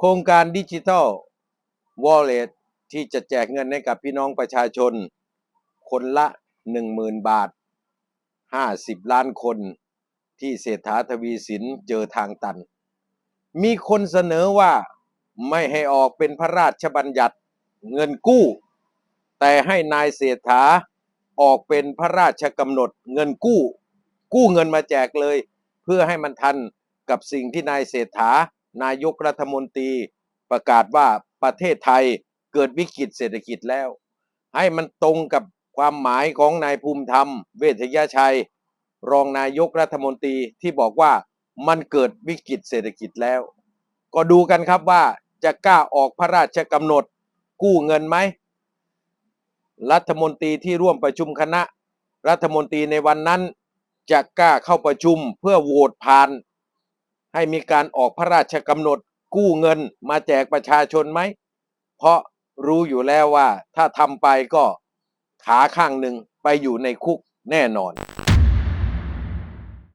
โครงการดิจิทัลวอลเล็ตที่จะแจกเงินให้กับพี่น้องประชาชน คนละ 10,000 บาท 50 ล้านคนที่เศรษฐาทวีสินเจอทางตัน มีคนเสนอว่าไม่ให้ออกเป็นพระราชบัญญัติเงินกู้ แต่ให้นายเศรษฐาออกเป็นพระราชกำหนดเงินกู้ กู้เงินมาแจกเลย เพื่อให้มันทันกับสิ่งที่นายเศรษฐา นายกรัฐมนตรีประกาศว่าประเทศไทยเกิดวิกฤตเศรษฐกิจแล้ว ให้มันตรงกับความหมายของนายภูมิธรรม เวชยชัย รองนายกรัฐมนตรีที่บอกว่ามันเกิดวิกฤตเศรษฐกิจแล้ว ก็ดูกันครับว่าจะกล้าออกพระราชกำหนดกู้เงินไหม รัฐมนตรีที่ร่วมประชุมคณะ รัฐมนตรีในวันนั้นจะกล้าเข้าประชุมเพื่อโหวตผ่าน ให้มีการออกพระราชกำหนดกู้เงินมาแจกประชาชนไหม เพราะรู้อยู่แล้วว่าถ้าทำไปก็ขาข้างหนึ่งไปอยู่ในคุกแน่นอน